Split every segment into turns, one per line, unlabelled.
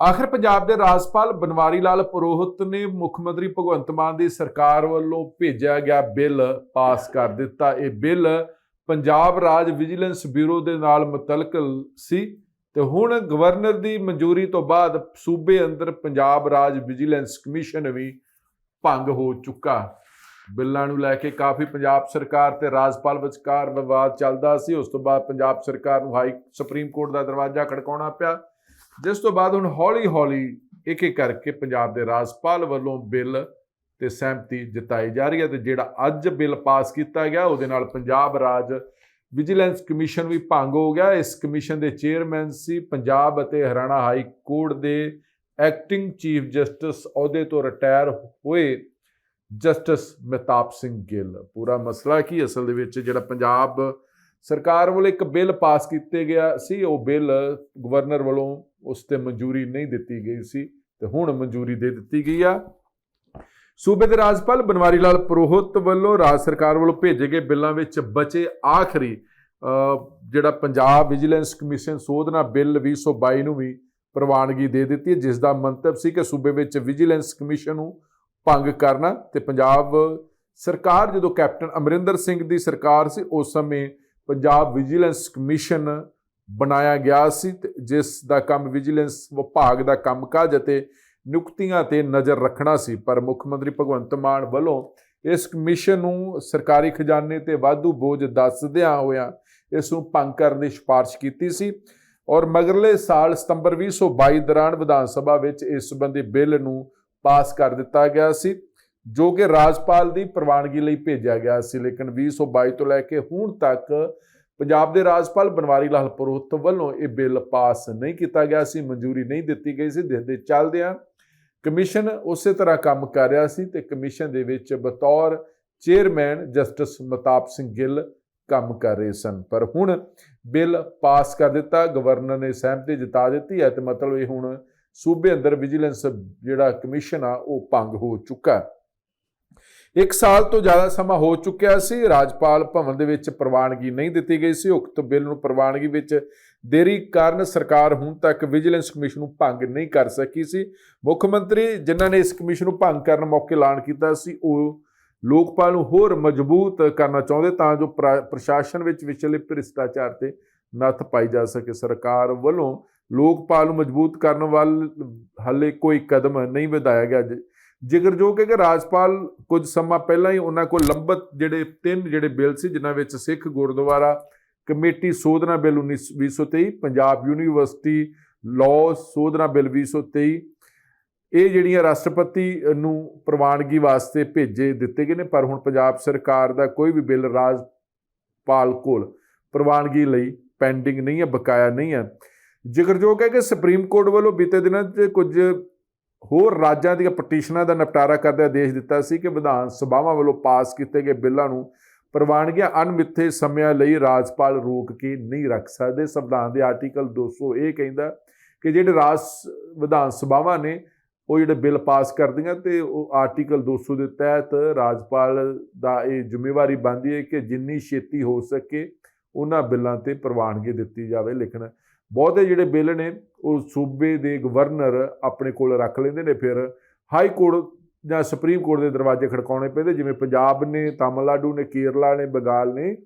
ਆਖਰ ਪੰਜਾਬ ਦੇ ਰਾਜਪਾਲ ਬਨਵਾਰੀ ਲਾਲ ਪੁਰੋਹਿਤ ਨੇ ਮੁੱਖ ਮੰਤਰੀ ਭਗਵੰਤ ਮਾਨ ਦੀ ਸਰਕਾਰ ਵੱਲੋਂ ਭੇਜਿਆ ਗਿਆ ਬਿੱਲ ਪਾਸ ਕਰ ਦਿੱਤਾ। ਇਹ ਬਿੱਲ ਪੰਜਾਬ ਰਾਜ ਵਿਜੀਲੈਂਸ ਬਿਊਰੋ ਦੇ ਨਾਲ ਮੁਤਲਕ ਸੀ ਤੇ ਹੁਣ ਗਵਰਨਰ ਦੀ ਮਨਜ਼ੂਰੀ ਤੋਂ ਬਾਅਦ ਸੂਬੇ ਅੰਦਰ ਪੰਜਾਬ ਰਾਜ ਵਿਜੀਲੈਂਸ ਕਮਿਸ਼ਨ ਵੀ ਭੰਗ ਹੋ ਚੁੱਕਾ। ਬਿੱਲਾਂ ਨੂੰ ਲੈ ਕੇ ਕਾਫੀ ਪੰਜਾਬ ਸਰਕਾਰ ਤੇ ਰਾਜਪਾਲ ਵਿਚਕਾਰ ਵਿਵਾਦ ਚੱਲਦਾ ਸੀ। ਉਸ ਤੋਂ ਬਾਅਦ ਪੰਜਾਬ ਸਰਕਾਰ ਨੂੰ ਹਾਈ ਸੁਪਰੀਮ ਕੋਰਟ ਦਾ ਦਰਵਾਜ਼ਾ ਖੜਕਾਉਣਾ ਪਿਆ। ਜਿਸ ਤੋਂ ਬਾਅਦ ਹੁਣ ਹੌਲੀ-ਹੌਲੀ ਇੱਕ ਇੱਕ ਕਰਕੇ ਪੰਜਾਬ ਦੇ ਰਾਜਪਾਲ ਵੱਲੋਂ ਬਿੱਲ ਤੇ ਸਹਿਮਤੀ ਜਤਾਈ ਜਾ ਰਹੀ ਹੈ ਤੇ ਜਿਹੜਾ ਅੱਜ ਬਿੱਲ ਪਾਸ ਕੀਤਾ ਗਿਆ, ਉਹਦੇ ਨਾਲ ਪੰਜਾਬ ਰਾਜ ਵਿਜੀਲੈਂਸ ਕਮਿਸ਼ਨ ਵੀ ਭੰਗ ਹੋ ਗਿਆ। ਇਸ ਕਮਿਸ਼ਨ ਦੇ ਚੇਅਰਮੈਨ ਸੀ ਪੰਜਾਬ ਅਤੇ ਹਰਿਆਣਾ ਹਾਈ ਕੋਰਟ ਦੇ ਐਕਟਿੰਗ ਚੀਫ ਜਸਟਿਸ, ਅਹੁਦੇ ਤੋਂ ਰਿਟਾਇਰ ਹੋਏ ਜਸਟਿਸ ਮਹਿਤਾਬ ਸਿੰਘ ਗਿੱਲ। ਪੂਰਾ ਮਸਲਾ ਕੀ ਅਸਲ ਦੇ ਵਿੱਚ ਜਿਹੜਾ ਪੰਜਾਬ ਸਰਕਾਰ ਵੱਲੋਂ ਇੱਕ ਬਿੱਲ ਪਾਸ ਕੀਤੇ ਗਿਆ ਸੀ। ਉਹ ਬਿੱਲ ਗਵਰਨਰ ਵੱਲੋਂ ਉਸ ਤੇ ਮਨਜ਼ੂਰੀ ਨਹੀਂ ਦਿੱਤੀ ਗਈ ਸੀ ਤੇ ਹੁਣ ਮਨਜ਼ੂਰੀ ਦੇ ਦਿੱਤੀ ਗਈ ਆ। ਸੂਬੇ ਦੇ ਰਾਜਪਾਲ ਬਨਵਾਰੀ ਲਾਲ ਪੁਰੋਹਿਤ ਵੱਲੋਂ ਰਾਜ ਸਰਕਾਰ ਵੱਲੋਂ ਭੇਜੇ ਗਏ ਬਿੱਲਾਂ ਵਿੱਚ ਬਚੇ ਆਖਰੀ ਜਿਹੜਾ ਪੰਜਾਬ ਵਿਜੀਲੈਂਸ ਕਮਿਸ਼ਨ ਸੋਧਨਾ ਬਿੱਲ 2022 ਨੂੰ ਵੀ ਪ੍ਰਵਾਨਗੀ ਦੇ ਦਿੱਤੀ ਹੈ ਜਿਸ ਦਾ ਮੰਤਵ ਸੀ ਕਿ ਸੂਬੇ ਵਿੱਚ ਵਿਜੀਲੈਂਸ ਕਮਿਸ਼ਨ ਨੂੰ ਭੰਗ ਕਰਨਾ ਤੇ ਪੰਜਾਬ ਸਰਕਾਰ, ਜਦੋਂ ਕੈਪਟਨ ਅਮਰਿੰਦਰ ਸਿੰਘ ਦੀ ਸਰਕਾਰ ਸੀ, ਉਸ ਸਮੇਂ ਪੰਜਾਬ ਵਿਜੀਲੈਂਸ ਕਮਿਸ਼ਨ ਬਣਾਇਆ ਗਿਆ ਸੀ ਤੇ ਜਿਸ ਦਾ ਕੰਮ ਵਿਜੀਲੈਂਸ ਵਿਭਾਗ ਦਾ ਕੰਮਕਾਜ ਅਤੇ ਨਿਯੁਕਤੀਆਂ ਤੇ ਨਜ਼ਰ ਰੱਖਣਾ ਸੀ। ਪਰ ਮੁੱਖ ਮੰਤਰੀ ਭਗਵੰਤ ਮਾਨ ਵੱਲੋਂ ਇਸ ਕਮਿਸ਼ਨ ਨੂੰ ਸਰਕਾਰੀ ਖਜ਼ਾਨੇ ਤੇ ਵਾਧੂ ਬੋਝ ਦੱਸਦਿਆਂ ਹੋਇਆਂ ਇਸ ਨੂੰ ਭੰਗ ਕਰਨ ਦੀ ਸਿਫਾਰਿਸ਼ ਕੀਤੀ ਸੀ ਔਰ ਮਗਰਲੇ ਸਾਲ ਸਤੰਬਰ 2022 ਦੌਰਾਨ ਵਿਧਾਨ ਸਭਾ ਵਿੱਚ ਇਸ ਸੰਬੰਧੀ ਬਿੱਲ ਨੂੰ ਪਾਸ ਕਰ ਦਿੱਤਾ ਗਿਆ ਸੀ। ਜੋ ਕਿ ਰਾਜਪਾਲ ਦੀ ਪ੍ਰਵਾਨਗੀ ਲਈ ਭੇਜਿਆ ਗਿਆ ਸੀ, ਲੇਕਿਨ 2022 ਤੋਂ ਲੈ ਕੇ ਹੁਣ ਤੱਕ ਪੰਜਾਬ ਦੇ ਰਾਜਪਾਲ ਬਨਵਾਰੀ ਲਾਲ ਪੁਰੋਹਿਤ ਵੱਲੋਂ ਇਹ ਬਿੱਲ ਪਾਸ ਨਹੀਂ ਕੀਤਾ ਗਿਆ ਸੀ, ਮਨਜ਼ੂਰੀ ਨਹੀਂ ਦਿੱਤੀ ਗਈ ਸੀ, ਜਿਸ ਦੇ ਚੱਲਦਿਆਂ ਕਮਿਸ਼ਨ ਉਸੇ ਤਰ੍ਹਾਂ ਕੰਮ ਕਰ ਰਿਹਾ ਸੀ ਤੇ ਕਮਿਸ਼ਨ ਦੇ ਵਿੱਚ ਬਤੌਰ ਚੇਅਰਮੈਨ ਜਸਟਿਸ ਮਤਾਬ ਸਿੰਘ ਗਿੱਲ ਕੰਮ ਕਰ ਰਹੇ ਸਨ। ਪਰ ਹੁਣ ਬਿੱਲ ਪਾਸ ਕਰ ਦਿੱਤਾ, ਗਵਰਨਰ ਨੇ ਸਹਿਮਤੀ ਜਤਾ ਦਿੱਤੀ ਹੈ ਤੇ ਮਤਲਬ ਇਹ ਹੁਣ ਸੂਬੇ ਅੰਦਰ ਵਿਜੀਲੈਂਸ ਜਿਹੜਾ ਕਮਿਸ਼ਨ ਆ, ਉਹ ਭੰਗ ਹੋ ਚੁੱਕਾ ਹੈ। ਇੱਕ ਸਾਲ ਤੋਂ ਜ਼ਿਆਦਾ ਸਮਾਂ ਹੋ ਚੁੱਕਿਆ ਸੀ। ਰਾਜਪਾਲ ਭਵਨ ਦੇ ਵਿੱਚ ਪ੍ਰਵਾਨਗੀ ਨਹੀਂ ਦਿੱਤੀ ਗਈ ਸੀ। ਉਕਤ ਬਿੱਲ ਨੂੰ ਪ੍ਰਵਾਨਗੀ ਵਿੱਚ ਦੇਰੀ ਕਾਰਨ ਸਰਕਾਰ ਹੁਣ ਤੱਕ ਵਿਜੀਲੈਂਸ ਕਮਿਸ਼ਨ ਨੂੰ ਭੰਗ ਨਹੀਂ ਕਰ ਸਕੀ ਸੀ। ਮੁੱਖ ਮੰਤਰੀ ਜਿਨ੍ਹਾਂ ਨੇ ਇਸ ਕਮਿਸ਼ਨ ਨੂੰ ਭੰਗ ਕਰਨ ਮੌਕੇ ਐਲਾਨ ਕੀਤਾ ਸੀ, ਉਹ ਲੋਕਪਾਲ ਨੂੰ ਹੋਰ ਮਜ਼ਬੂਤ ਕਰਨਾ ਚਾਹੁੰਦੇ ਤਾਂ ਜੋ ਪ੍ਰਸ਼ਾਸਨ ਵਿੱਚ ਵਿਚਲੇ ਭ੍ਰਿਸ਼ਟਾਚਾਰ ਤੇ ਨੱਥ ਪਾਈ ਜਾ ਸਕੇ। ਸਰਕਾਰ ਵੱਲੋਂ ਲੋਕਪਾਲ ਨੂੰ ਮਜ਼ਬੂਤ ਕਰਨ ਵੱਲ ਹਾਲੇ ਕੋਈ ਕਦਮ ਨਹੀਂ ਵਧਾਇਆ ਗਿਆ। ਜ- ਜ਼ਿਕਰਯੋਗ ਹੈ ਕਿ ਰਾਜਪਾਲ ਕੁਝ ਸਮਾਂ ਪਹਿਲਾਂ ਹੀ ਉਹਨਾਂ ਕੋਲ ਲੰਬਤ ਜਿਹੜੇ ਤਿੰਨ ਜਿਹੜੇ ਬਿੱਲ ਸੀ, ਜਿਨ੍ਹਾਂ ਵਿੱਚ ਸਿੱਖ ਗੁਰਦੁਆਰਾ ਕਮੇਟੀ ਸੋਧਨਾ ਬਿੱਲ 19 2023 ਪੰਜਾਬ ਯੂਨੀਵਰਸਿਟੀ ਲਾਅ ਸੋਧਨਾ ਬਿੱਲ 2023 ਇਹ ਜਿਹੜੀਆਂ ਰਾਸ਼ਟਰਪਤੀ ਨੂੰ ਪ੍ਰਵਾਨਗੀ ਵਾਸਤੇ ਭੇਜੇ ਦਿੱਤੇ ਗਏ ਨੇ, ਪਰ ਹੁਣ ਪੰਜਾਬ ਸਰਕਾਰ ਦਾ ਕੋਈ ਵੀ ਬਿੱਲ ਰਾਜਪਾਲ ਕੋਲ ਪ੍ਰਵਾਨਗੀ ਲਈ ਪੈਂਡਿੰਗ ਨਹੀਂ ਹੈ, ਬਕਾਇਆ ਨਹੀਂ ਹੈ। ਜ਼ਿਕਰਯੋਗ ਹੈ ਕਿ ਸੁਪਰੀਮ ਕੋਰਟ ਵੱਲੋਂ ਬੀਤੇ ਦਿਨਾਂ 'ਚ ਕੁਝ ਹੋਰ ਰਾਜਾਂ ਦੀਆਂ ਪਟੀਸ਼ਨਾਂ ਦਾ ਨਿਪਟਾਰਾ ਕਰਦੇ ਆਦੇਸ਼ ਦਿੱਤਾ ਸੀ ਕਿ ਵਿਧਾਨ ਸਭਾਵਾਂ ਵੱਲੋਂ ਪਾਸ ਕੀਤੇ ਗਏ ਬਿੱਲਾਂ ਨੂੰ ਪ੍ਰਵਾਨਗੀਆਂ ਅਣਮਿੱਥੇ ਸਮਿਆਂ ਲਈ ਰਾਜਪਾਲ ਰੋਕ ਕੇ ਨਹੀਂ ਰੱਖ ਸਕਦੇ। ਸੰਵਿਧਾਨ ਦੇ ਆਰਟੀਕਲ 200 ਇਹ ਕਹਿੰਦਾ ਕਿ ਜਿਹੜੇ ਰਾਜ ਵਿਧਾਨ ਸਭਾਵਾਂ ਨੇ, ਉਹ ਜਿਹੜੇ ਬਿੱਲ ਪਾਸ ਕਰਦੀਆਂ ਤੇ ਉਹ ਆਰਟੀਕਲ 200 ਦੇ ਤਹਿਤ ਰਾਜਪਾਲ ਦਾ ਇਹ ਜ਼ਿੰਮੇਵਾਰੀ ਬਣਦੀ ਹੈ ਕਿ ਜਿੰਨੀ ਛੇਤੀ ਹੋ ਸਕੇ, ਉਹਨਾਂ ਬਿੱਲਾਂ ਤੇ ਪ੍ਰਵਾਨਗੀ ਦਿੱਤੀ ਜਾਵੇ ਲੇਕਿਨ ਬਹੁਤੇ ਜਿਹੜੇ ਬਿੱਲ ਨੇ, ਉਹ ਸੂਬੇ ਦੇ ਗਵਰਨਰ ਆਪਣੇ ਕੋਲ ਰੱਖ ਲੈਂਦੇ ਨੇ ਫਿਰ। ਹਾਈ ਕੋਰਟ ਜਾਂ ਸੁਪਰੀਮ ਕੋਰਟ ਦੇ ਦਰਵਾਜ਼ੇ ਖੜਕਾਉਣੇ ਪੈਂਦੇ, ਜਿਵੇਂ ਪੰਜਾਬ ਨੇ, ਤਾਮਿਲਨਾਡੂ ਨੇ, ਕੇਰਲਾ ਨੇ, ਬੰਗਾਲ ਨੇ।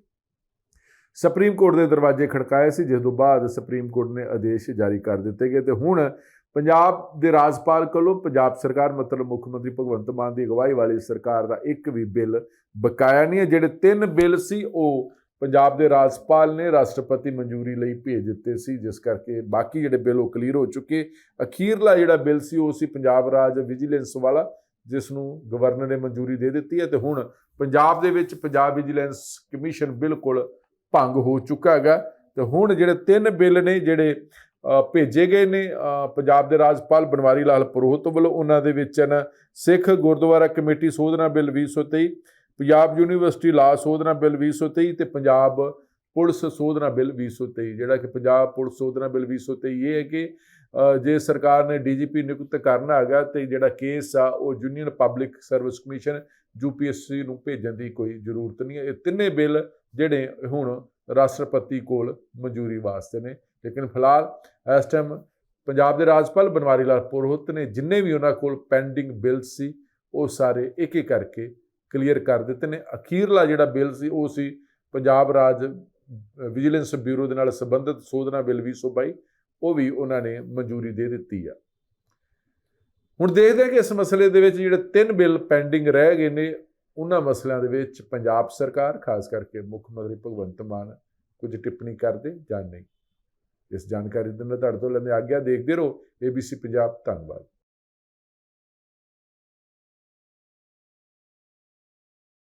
ਸੁਪਰੀਮ ਕੋਰਟ ਦੇ ਦਰਵਾਜ਼ੇ ਖੜਕਾਏ ਸੀ, ਜਿਸ ਤੋਂ ਬਾਅਦ ਸੁਪਰੀਮ ਕੋਰਟ ਨੇ ਆਦੇਸ਼ ਜਾਰੀ ਕਰ ਦਿੱਤੇ ਗਏ ਤੇ ਹੁਣ ਪੰਜਾਬ ਦੇ ਰਾਜਪਾਲ ਕੋਲੋਂ ਪੰਜਾਬ ਸਰਕਾਰ, ਮਤਲਬ ਮੁੱਖ ਮੰਤਰੀ ਭਗਵੰਤ ਮਾਨ ਦੀ ਅਗਵਾਈ ਵਾਲੀ ਸਰਕਾਰ ਦਾ ਇੱਕ ਵੀ ਬਿੱਲ ਬਕਾਇਆ ਨਹੀਂ ਹੈ। ਜਿਹੜੇ ਤਿੰਨ ਬਿੱਲ ਸੀ, ਉਹ ਪੰਜਾਬ ਦੇ ਰਾਜਪਾਲ ਨੇ ਰਾਸ਼ਟਰਪਤੀ ਮਨਜ਼ੂਰੀ ਲਈ ਭੇਜ ਦਿੱਤੇ ਸੀ, ਜਿਸ ਕਰਕੇ ਬਾਕੀ ਜਿਹੜੇ ਬਿੱਲ ਉਹ ਕਲੀਅਰ ਹੋ ਚੁੱਕੇ। ਅਖੀਰਲਾ ਜਿਹੜਾ ਬਿੱਲ ਸੀ, ਉਹ ਸੀ ਪੰਜਾਬ ਰਾਜ ਵਿਜੀਲੈਂਸ ਵਾਲਾ, ਜਿਸ ਨੂੰ ਗਵਰਨਰ ਨੇ ਮਨਜ਼ੂਰੀ ਦੇ ਦਿੱਤੀ ਹੈ। ਤੇ ਹੁਣ ਪੰਜਾਬ ਦੇ ਵਿੱਚ ਪੰਜਾਬ ਵਿਜੀਲੈਂਸ ਕਮਿਸ਼ਨ ਬਿਲਕੁਲ ਭੰਗ ਹੋ ਚੁੱਕਾ ਹੈਗਾ। ਤੇ ਹੁਣ ਜਿਹੜੇ ਤਿੰਨ ਬਿੱਲ ਨੇ, ਜਿਹੜੇ ਭੇਜੇ ਗਏ ਨੇ ਪੰਜਾਬ ਦੇ ਰਾਜਪਾਲ ਬਨਵਾਰੀ ਲਾਲ ਪੁਰੋਹਿਤ ਵੱਲੋਂ, ਉਹਨਾਂ ਦੇ ਵਿੱਚ ਹਨ ਸਿੱਖ ਗੁਰਦੁਆਰਾ ਕਮੇਟੀ ਸੋਧਨਾ ਬਿੱਲ 2023 ਪੰਜਾਬ ਯੂਨੀਵਰਸਿਟੀ ਲਾ ਸੋਧਨਾ ਬਿੱਲ 2023 ਤੇ ਪੰਜਾਬ ਪੁਲਿਸ ਸੋਧਨਾ ਬਿੱਲ 2023 ਜਿਹੜਾ ਕਿ ਪੰਜਾਬ ਪੁਲਿਸ ਸੋਧਨਾ ਬਿੱਲ 2023 ਇਹ ਹੈ ਕਿ ਜੇ ਸਰਕਾਰ ਨੇ ਡੀਜੀਪੀ ਨਿਯੁਕਤ ਕਰਨਾ ਹੈਗਾ ਤੇ ਜਿਹੜਾ ਕੇਸ ਆ ਉਹ union public service commission UPSC ਨੂੰ ਭੇਜਣ ਦੀ ਕੋਈ ਜ਼ਰੂਰਤ ਨਹੀਂ ਹੈ। ਇਹ ਤਿੰਨੇ ਬਿੱਲ ਜਿਹੜੇ ਹੁਣ ਰਾਸ਼ਟਰਪਤੀ ਕੋਲ ਮਨਜ਼ੂਰੀ ਵਾਸਤੇ ਨੇ। ਲੇਕਿਨ ਫਿਲਹਾਲ ਇਸ ਟਾਈਮ ਪੰਜਾਬ ਦੇ ਰਾਜਪਾਲ ਬਨਵਾਰੀ ਲਾਲ ਪੁਰੋਹਿਤ ਨੇ ਜਿੰਨੇ ਵੀ ਉਹਨਾਂ ਕੋਲ ਪੈਂਡਿੰਗ ਬਿੱਲ ਸੀ, ਉਹ ਸਾਰੇ ਇੱਕ ਇੱਕ ਕਰਕੇ ਕਲੀਅਰ ਕਰ ਦਿੱਤੇ ਨੇ। ਅਖੀਰਲਾ ਜਿਹੜਾ ਬਿੱਲ ਸੀ, ਉਹ ਸੀ ਪੰਜਾਬ ਰਾਜ ਵਿਜੀਲੈਂਸ ਬਿਊਰੋ ਦੇ ਨਾਲ ਸੰਬੰਧਿਤ ਸੋਧਨਾ ਬਿੱਲ 222 ਉਹ ਵੀ ਉਹਨਾਂ ਨੇ ਮਨਜ਼ੂਰੀ ਦੇ ਦਿੱਤੀ ਆ। ਹੁਣ ਦੇਖਦੇ ਹਾਂ ਕਿ ਇਸ ਮਸਲੇ ਦੇ ਵਿੱਚ ਜਿਹੜੇ ਤਿੰਨ ਬਿੱਲ ਪੈਂਡਿੰਗ ਰਹਿ ਗਏ ਨੇ, ਉਹਨਾਂ ਮਸਲਿਆਂ ਦੇ ਵਿੱਚ ਪੰਜਾਬ ਸਰਕਾਰ, ਖਾਸ ਕਰਕੇ ਮੁੱਖ ਮੰਤਰੀ ਭਗਵੰਤ ਮਾਨ, ਕੁਝ ਟਿੱਪਣੀ ਕਰਦੇ ਜਾਂ ਨਹੀਂ। ਇਸ ਜਾਣਕਾਰੀ ਦੇ ਨਾਲ ਤੁਹਾਡੇ ਤੋਂ ਲੈਂਦੇ ਆਗਿਆ ਦੇਖਦੇ ਰਹੋ। ABC ਪੰਜਾਬ, ਧੰਨਵਾਦ।